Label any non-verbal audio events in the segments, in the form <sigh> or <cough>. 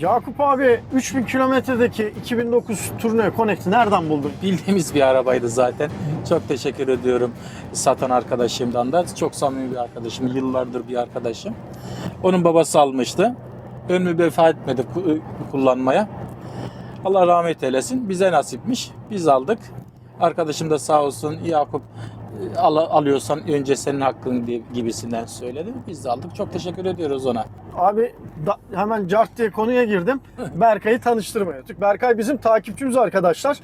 Yakup abi 3000 kilometredeki 2009 Tourneo Connect'i nereden buldun? Bildiğimiz bir arabaydı zaten. Çok teşekkür ediyorum satan arkadaşımdan da. Çok samimi bir arkadaşım, yıllardır bir arkadaşım. Onun babası almıştı. Ömrü vefat etmedi ku- kullanmaya. Allah rahmet eylesin. Bize nasipmiş. Biz aldık. Arkadaşım da sağ olsun Yakup al, alıyorsan önce senin hakkın diye, gibisinden söyledi. Biz de aldık. Çok teşekkür ediyoruz ona. Abi da- hemen cart diye konuya girdim. <laughs> Berkay'ı tanıştırmaya. Çünkü Berkay bizim takipçimiz arkadaşlar.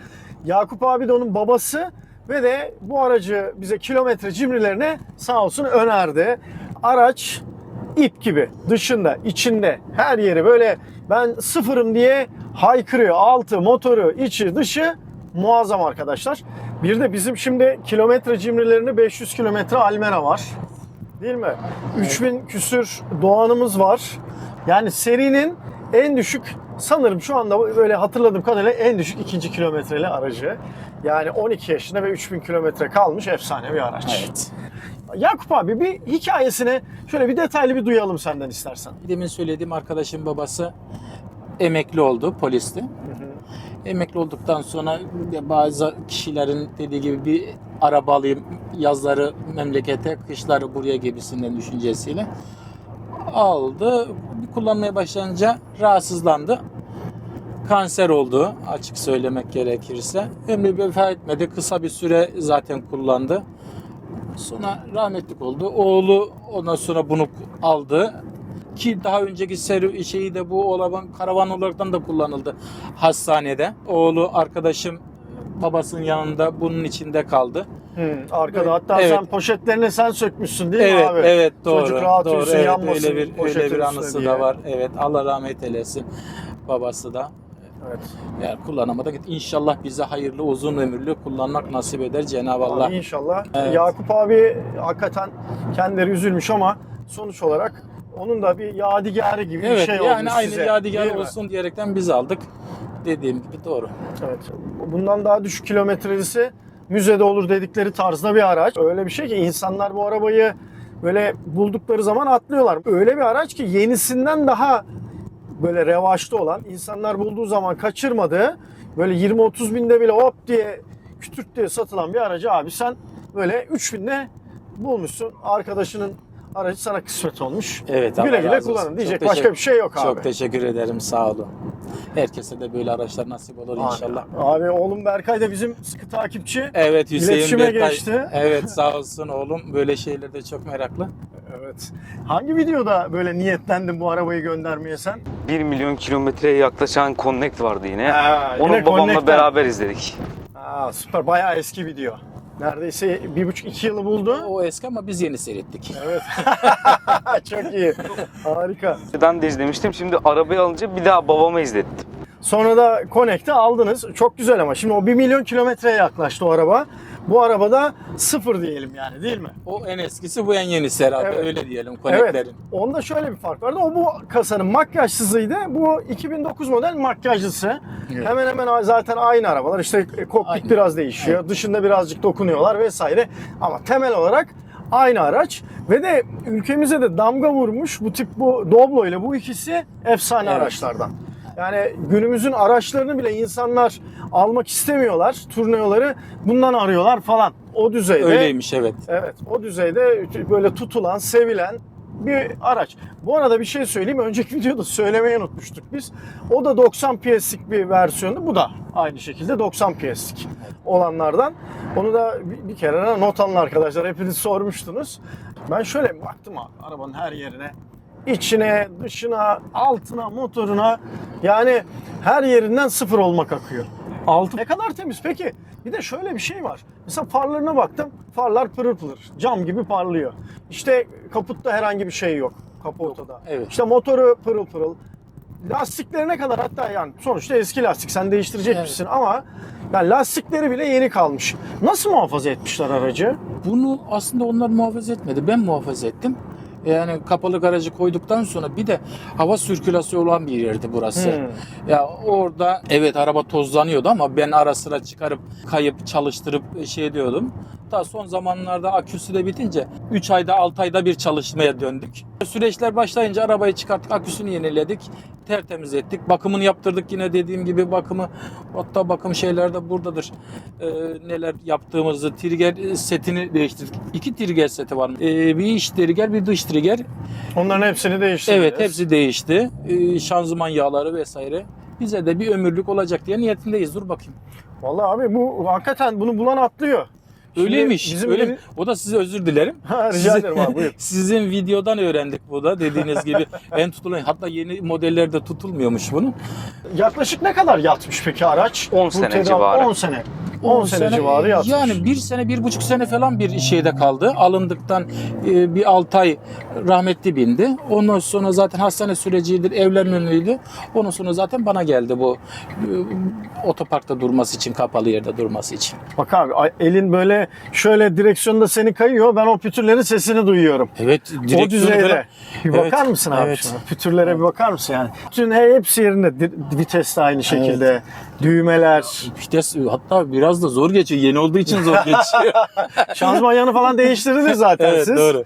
Yakup abi de onun babası ve de bu aracı bize kilometre cimrilerine sağ olsun önerdi. Araç ip gibi dışında, içinde, her yeri böyle ben sıfırım diye haykırıyor. Altı, motoru, içi, dışı muazzam arkadaşlar. Bir de bizim şimdi kilometre cimrilerini 500 kilometre Almera var. Değil mi? 3000 küsür Doğan'ımız var. Yani serinin en düşük sanırım şu anda böyle hatırladığım kadarıyla en düşük ikinci kilometreli aracı. Yani 12 yaşında ve 3000 kilometre kalmış efsane bir araç. Evet. Yakup abi bir hikayesini şöyle bir detaylı bir duyalım senden istersen. Demin söylediğim arkadaşım babası emekli oldu, polisti. Emekli olduktan sonra bazı kişilerin dediği gibi bir araba alayım yazları memlekete, kışları buraya gibisinden düşüncesiyle aldı. Kullanmaya başlayınca rahatsızlandı. Kanser oldu açık söylemek gerekirse. Ömrü vefat etmedi. Kısa bir süre zaten kullandı. Sonra rahmetlik oldu. Oğlu ondan sonra bunu aldı. Ki daha önceki seri şeyi de bu olaban karavan olaraktan da kullanıldı hastanede. Oğlu arkadaşım babasının yanında bunun içinde kaldı. Hı, arkada hatta Evet. sen poşetlerini sen sökmüşsün değil mi evet, abi? evet doğru. Çocuk rahat doğru, uyusun, evet, yanmasın öyle bir öyle bir anısı diye. da var. Evet, Allah rahmet eylesin. Babası da Evet. yani kullanamadı. İnşallah bize hayırlı uzun ömürlü kullanmak nasip eder Cenab-ı Allah. Abi inşallah. Evet. Yakup abi hakikaten kendileri üzülmüş ama sonuç olarak onun da bir yadigarı gibi Evet, bir şey yani olmuş aynı size. yadigar değil mi? olsun diyerekten biz aldık. Dediğim gibi doğru. Evet. Bundan daha düşük kilometrelisi müzede olur dedikleri tarzda bir araç. Öyle bir şey ki insanlar bu arabayı böyle buldukları zaman atlıyorlar. Öyle bir araç ki yenisinden daha böyle revaçta olan insanlar bulduğu zaman kaçırmadığı böyle 20-30 binde bile hop diye kütürt diye satılan bir aracı abi sen böyle 3 binde bulmuşsun. Arkadaşının aracı sana kısmet olmuş. Evet, Allah güle güle kullanın Çok diyecek teşekkür- başka bir şey yok abi. Çok teşekkür ederim. Sağ olun. Herkese de böyle araçlar nasip olur inşallah. Abi oğlum Berkay da bizim sıkı takipçi. Evet Hüseyin İletişime Berkay. geçti. Evet sağ olsun oğlum. Böyle şeylerde çok meraklı. Evet. Hangi videoda böyle niyetlendin bu arabayı göndermeye sen? 1 milyon kilometreye yaklaşan Connect vardı yine. Ha, Onu yine babamla Connect'ten. beraber izledik. Aa, süper. Bayağı eski video. Neredeyse bir buçuk iki yılı buldu. O eski ama biz yeni seyrettik. Evet. <laughs> Çok iyi. Harika. Ben de izlemiştim. Şimdi arabayı alınca bir daha babama izlettim. Sonra da Connect'i aldınız. Çok güzel ama şimdi o 1 milyon kilometreye yaklaştı o araba. Bu arabada sıfır diyelim yani değil mi? O en eskisi bu en yenisi herhalde. Evet. Öyle diyelim Evet. Connect'lerin. Onda şöyle bir fark vardı. O bu kasanın makyajsızıydı. Bu 2009 model makyajlısı. Evet. Hemen hemen zaten aynı arabalar. İşte kokpit Aynı. biraz değişiyor. Dışında birazcık dokunuyorlar vesaire. Ama temel olarak aynı araç ve de ülkemize de damga vurmuş bu tip bu Doblo ile bu ikisi efsane Evet. araçlardan. Yani günümüzün araçlarını bile insanlar almak istemiyorlar. Turneoları bundan arıyorlar falan. O düzeyde. Öyleymiş evet. Evet, o düzeyde böyle tutulan, sevilen bir araç. Bu arada bir şey söyleyeyim. Önceki <laughs> videoda söylemeyi unutmuştuk biz. O da 90 PS'lik bir versiyonu. Bu da aynı şekilde 90 PS'lik olanlardan. Onu da bir, kere not alın arkadaşlar. Hepiniz sormuştunuz. Ben şöyle baktım abi arabanın her yerine. İçine, dışına, altına, motoruna yani her yerinden sıfır olmak akıyor. Altı ne kadar temiz peki. Bir de şöyle bir şey var. Mesela farlarına baktım. Farlar pırıl pırıl. Cam gibi parlıyor. İşte kaputta herhangi bir şey yok. Kapotada. Evet. İşte motoru pırıl pırıl. Lastiklerine kadar hatta yani sonuçta eski lastik sen değiştirecek Evet. misin ama yani lastikleri bile yeni kalmış. Nasıl muhafaza etmişler aracı? Bunu aslında onlar muhafaza etmedi. Ben muhafaza ettim. Yani kapalı garajı koyduktan sonra bir de hava sirkülasyonu olan bir yerdi burası. Hmm. Ya orada evet araba tozlanıyordu ama ben ara sıra çıkarıp kayıp çalıştırıp şey diyordum. Hatta son zamanlarda aküsü de bitince 3 ayda 6 ayda bir çalışmaya döndük. Süreçler başlayınca arabayı çıkarttık, aküsünü yeniledik, tertemiz ettik. Bakımını yaptırdık yine dediğim gibi bakımı. Hatta bakım şeyler de buradadır. Ee, neler yaptığımızı, trigger setini değiştirdik. İki trigger seti var. Ee, bir iç trigger, bir dış trigger. Onların hepsini değiştirdiniz. Evet hepsi değişti. Ee, şanzıman yağları vesaire. Bize de bir ömürlük olacak diye niyetindeyiz. Dur bakayım. Vallahi abi bu hakikaten bunu bulan atlıyor. Öyleymiş. bizim öyle evi- mi? O da size özür dilerim. Ha, rica Sizin- ederim abi buyur. <laughs> Sizin videodan öğrendik bu da dediğiniz gibi. <laughs> en tutulan hatta yeni modellerde tutulmuyormuş bunun. Yaklaşık ne kadar yatmış peki araç? 10 Bu sene tedavi- civarı. 10 sene. 10 sene, civarı yatmış. Yani bir sene, bir buçuk sene falan bir şeyde kaldı. Alındıktan e, bir altı ay rahmetli bindi. Ondan sonra zaten hastane sürecidir, evlenmeliydi. Ondan sonra zaten bana geldi bu e, otoparkta durması için, kapalı yerde durması için. Bak abi elin böyle şöyle direksiyonda seni kayıyor. Ben o pütürlerin sesini duyuyorum. Evet, O düzeyde. falan- Bir Evet, bakar mısın abi evet. şuna? Pütürlere bir bakar mısın yani? Bütün he- hepsi yerinde. Vites de aynı şekilde. Düğmeler. Vites hatta biraz da zor geçiyor. Yeni olduğu için zor <laughs> geçiyor. Şanzıman yanı falan değiştirdiniz zaten evet, siz. doğru.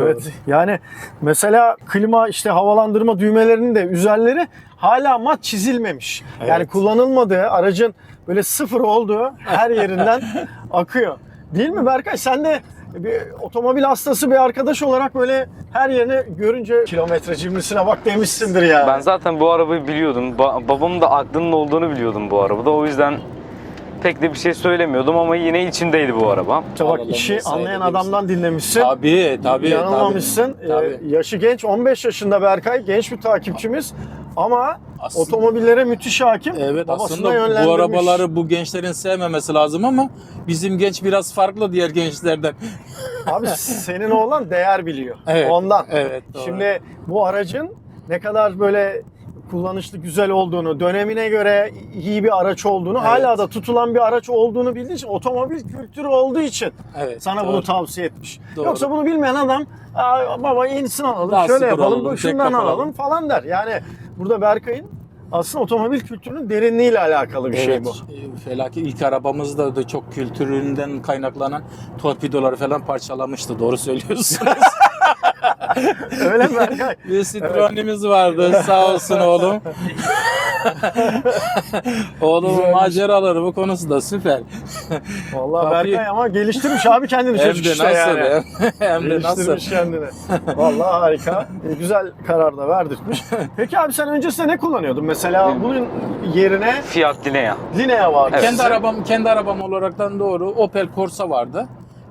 Evet. Yani mesela klima işte havalandırma düğmelerinin de üzerleri hala mat çizilmemiş. Yani Evet. kullanılmadığı aracın böyle sıfır olduğu her yerinden <laughs> akıyor. Değil mi Berkay? Sen de bir otomobil hastası bir arkadaş olarak böyle her yerini görünce kilometre cimrisine bak demişsindir ya. Ben zaten bu arabayı biliyordum. Ba- babamın da aklının olduğunu biliyordum bu arabada. O yüzden pek de bir şey söylemiyordum ama yine içindeydi bu araba. İşte bak işi anlayan adamdan dinlemişsin. Tabii, tabii. Yanılmamışsın. tabii, tabii. Ee, yaşı genç 15 yaşında Berkay genç bir takipçimiz ama Aslında- otomobillere müthiş hakim. Evet Babasına aslında bu arabaları bu gençlerin sevmemesi lazım ama bizim genç biraz farklı diğer gençlerden. <laughs> Abi senin oğlan değer biliyor. Evet, Ondan. evet, doğru. Şimdi bu aracın ne kadar böyle kullanışlı güzel olduğunu, dönemine göre iyi bir araç olduğunu, Evet. hala da tutulan bir araç olduğunu bildiği için, otomobil kültürü olduğu için Evet. sana doğru. bunu tavsiye etmiş. Doğru. Yoksa bunu bilmeyen adam, "Aa, baba yenisini alalım, Daha şöyle yapalım, alalım, şundan alalım alalım." falan der. Yani burada Berkay'ın aslında otomobil kültürünün derinliğiyle alakalı bir şey Evet, bu. e, Felaket ilk arabamızda da çok kültüründen kaynaklanan torpidoları falan parçalamıştı. Doğru söylüyorsunuz. <laughs> Öyle mi Berkay? <laughs> Bir Citroen'imiz vardı. Sağ olsun oğlum. Oğlum Güzelmiş. maceraları bu konusu da süper. Vallahi Kapıyı- Berkay ama geliştirmiş abi kendini Hem çocuk de işte nasıl yani. be? <laughs> Hem de nasıl? Geliştirmiş kendini. Vallahi harika. E, Güzel karar da verdirtmiş. Peki abi sen öncesinde ne kullanıyordun? Mesela bunun yerine Fiat Linea. Linea vardı. Evet. Kendi arabam kendi arabam olaraktan doğru Opel Corsa vardı.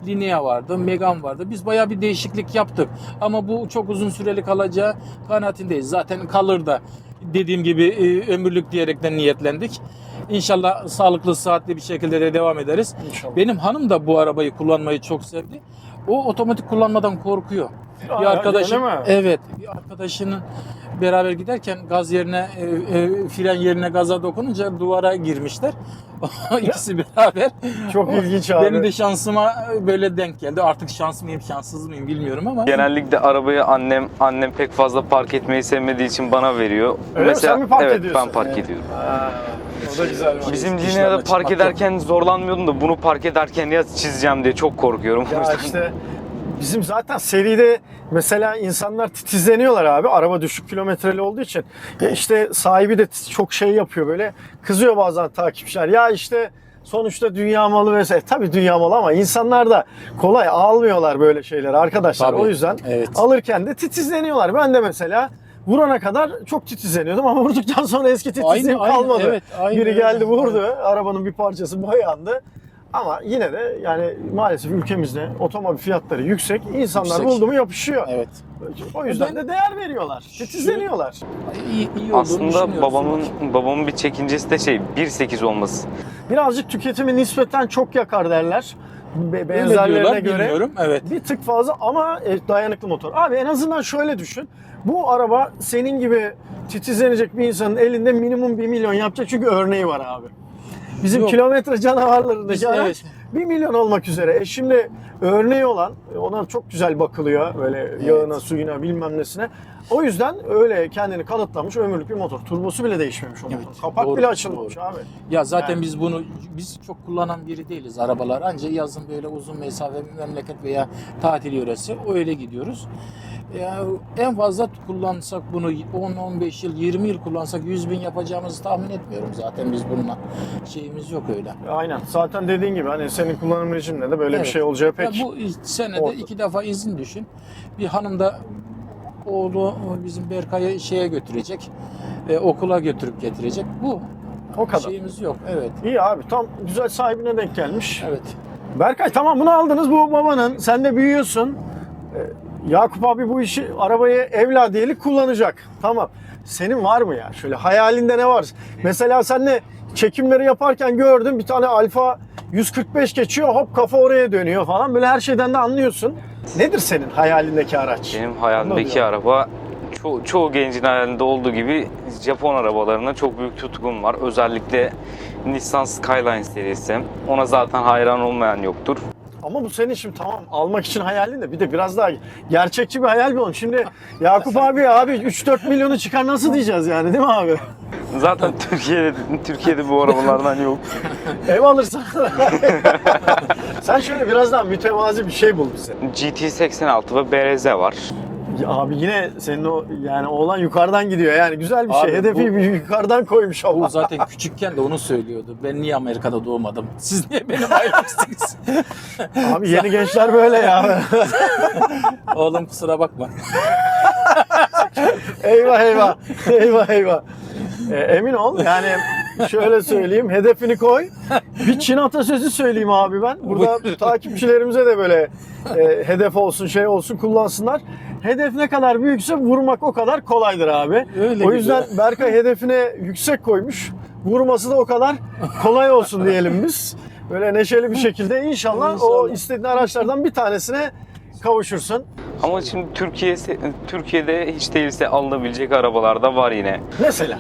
Linea vardı, Megane vardı. Biz bayağı bir değişiklik yaptık. Ama bu çok uzun süreli kalacağı kanaatindeyiz. Zaten kalır da dediğim gibi e, ömürlük diyerekten niyetlendik. İnşallah sağlıklı, sıhhatli bir şekilde de devam ederiz. İnşallah. Benim hanım da bu arabayı kullanmayı çok sevdi. O otomatik kullanmadan korkuyor. Aa, Bir arkadaşım, öyle mi? evet, bir arkadaşının beraber giderken gaz yerine, e, e, fren yerine gaza dokununca duvara girmişler. <laughs> İkisi beraber. Çok ilginç abi. Benim de şansıma böyle denk geldi. Artık şans mıyım, şanssız mıyım bilmiyorum ama. Genellikle arabayı annem annem pek fazla park etmeyi sevmediği için bana veriyor. Öyle mi? Sen mi park evet, ediyorsun? ben park Evet. ediyorum. Ha, o da güzel. Bizim İşlerle Linea'da park ederken zorlanmıyordum da bunu park ederken ya çizeceğim diye çok korkuyorum. Ya <laughs> işte bizim zaten seride mesela insanlar titizleniyorlar abi araba düşük kilometreli olduğu için. Ya işte sahibi de çok şey yapıyor böyle kızıyor bazen takipçiler. Ya işte sonuçta dünya malı vesaire. Tabii dünya malı ama insanlar da kolay almıyorlar böyle şeyleri arkadaşlar. Tabii, O yüzden evet. alırken de titizleniyorlar. Ben de mesela vurana kadar çok titizleniyordum ama <laughs> vurduktan sonra eski titizliğim Aynı, aynı, kalmadı. evet, aynı Biri geldi vurdu, arabanın bir parçası boyandı. Ama yine de yani maalesef ülkemizde otomobil fiyatları yüksek. İnsanlar Yüksek. buldu mu yapışıyor. Evet. O yüzden de değer veriyorlar. Titizleniyorlar. İyi, iyi Aslında babamın babamın bir çekincesi de şey 1.8 olması. Birazcık tüketimi nispeten çok yakar derler. Be- Benzerlerine göre. bilmiyorum. Evet. Bir tık fazla ama e, dayanıklı motor. Abi en azından şöyle düşün. Bu araba senin gibi titizlenecek bir insanın elinde minimum 1 milyon yapacak çünkü örneği var abi. Bizim Yok. kilometre canavarlarındaki Biz- araç evet. 1 milyon olmak üzere. E şimdi örneği olan e, ona çok güzel bakılıyor. Böyle yağına, suyuna bilmem nesine. O yüzden öyle kendini kanıtlamış ömürlük bir motor. Turbosu bile değişmemiş o Evet, motorun. Kapak doğru, bile açılmamış doğru. abi. Ya zaten Yani. biz bunu biz çok kullanan biri değiliz arabalar. Ancak yazın böyle uzun mesafe memleket veya tatil yöresi öyle gidiyoruz. Ya en fazla kullansak bunu 10-15 yıl, 20 yıl kullansak 100 bin yapacağımızı tahmin etmiyorum zaten biz bununla. Şeyimiz yok öyle. Aynen. Zaten dediğin gibi hani senin kullanım rejiminde de böyle bir Evet. şey olacağı Ya pek. bu senede Oldu. iki defa izin düşün. Bir hanım da oğlu bizim Berkay'ı şeye götürecek. e, okula götürüp getirecek. Bu. O kadar. Şeyimiz yok. Evet. İyi abi tam güzel sahibine denk gelmiş. Evet. Berkay tamam bunu aldınız bu babanın. Sen de büyüyorsun. Yakup abi bu işi arabayı evladiyelik kullanacak. Tamam. Senin var mı ya? Şöyle hayalinde ne var? Mesela senle çekimleri yaparken gördüm bir tane Alfa 145 geçiyor hop kafa oraya dönüyor falan. Böyle her şeyden de anlıyorsun. Nedir senin hayalindeki araç? Benim hayalimdeki araba ço- çoğu gencin hayalinde olduğu gibi Japon arabalarına çok büyük tutkum var. Özellikle Nissan Skyline serisi. Ona zaten hayran olmayan yoktur. Ama bu senin şimdi tamam almak için hayalin de bir de biraz daha gerçekçi bir hayal bulalım. Şimdi Yakup abi abi 3-4 milyonu çıkar nasıl diyeceğiz yani değil mi abi? Zaten Türkiye'de Türkiye'de bu arabalardan yok. <laughs> Ev alırsan. <laughs> Sen şöyle biraz daha mütevazi bir şey bul bize. GT86 ve BRZ var. Abi yine senin o yani oğlan yukarıdan gidiyor yani güzel bir Abi şey. Hedefi bu- yukarıdan koymuş Bu Allah. zaten küçükken de onu söylüyordu. Ben niye Amerika'da doğmadım? Siz niye benim ailemsiniz? <laughs> Abi yeni gençler böyle ya. <laughs> Oğlum kusura bakma. <laughs> eyvah eyvah. Eyvah eyvah. Ee, emin ol yani şöyle söyleyeyim hedefini koy. Bir Çin atasözü söyleyeyim abi ben. Burada takipçilerimize de böyle e, hedef olsun şey olsun kullansınlar. Hedef ne kadar büyükse vurmak o kadar kolaydır abi. Öyle o yüzden Berkay hedefine yüksek koymuş. Vurması da o kadar kolay olsun diyelim biz. Böyle neşeli bir şekilde inşallah, o İnşallah. istediğin araçlardan bir tanesine kavuşursun. Ama şimdi Türkiye Türkiye'de hiç değilse alınabilecek arabalar da var yine. Mesela.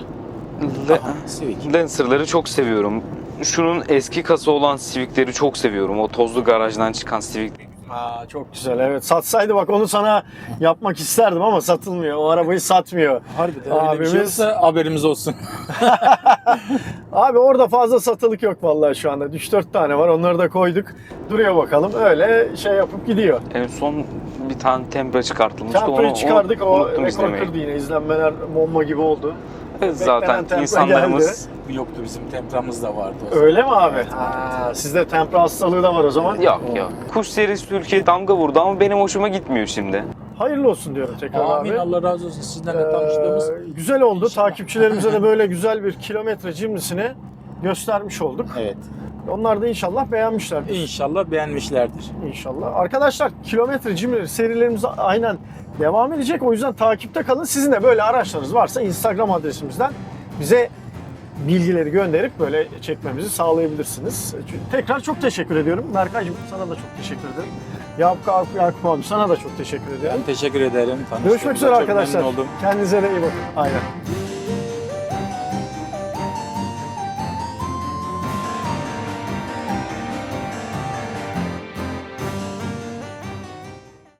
Le- Civic. Lancer'ları çok seviyorum. Şunun eski kasa olan Civic'leri çok seviyorum. O tozlu garajdan çıkan Civic. Aa, çok güzel evet. Satsaydı bak onu sana yapmak isterdim ama satılmıyor. O arabayı satmıyor. Harbiden öyle bir Abimiz- şey olsa haberimiz olsun. <laughs> Abi orada fazla satılık yok vallahi şu anda. 3-4 tane var. Onları da koyduk. Duruyor bakalım. Öyle şey yapıp gidiyor. En son bir tane Tempra çıkartılmıştı. Temper'ı Onu- çıkardık. onu O rekor kırdı yine. İzlenmeler bomba gibi oldu. Evet, Zaten insanlarımız Yoktu bizim tempramız da vardı o zaman. Öyle mi abi? Ha, sizde tempra hastalığı da var o zaman. yok yok. Kuş serisi Türkiye damga vurdu ama benim hoşuma gitmiyor şimdi. Hayırlı olsun diyorum tekrar Amin abi. Allah razı olsun sizlerle tanıştığımız. Ee, güzel oldu. İnşallah. Takipçilerimize de böyle güzel bir kilometre cimrisini göstermiş olduk. Evet. Onlar da inşallah beğenmişlerdir. İnşallah beğenmişlerdir. İnşallah. Arkadaşlar kilometre cimri serilerimiz aynen devam edecek. O yüzden takipte kalın. Sizin de böyle araçlarınız varsa Instagram adresimizden bize bilgileri gönderip böyle çekmemizi sağlayabilirsiniz. Tekrar çok teşekkür ediyorum. Berkaycığım sana da çok teşekkür ederim. Yakup, Yakup, abi sana da çok teşekkür ediyorum. Ben teşekkür ederim. Tanıştığımıza Görüşmek üzere arkadaşlar. Kendinize de iyi bakın. Aynen.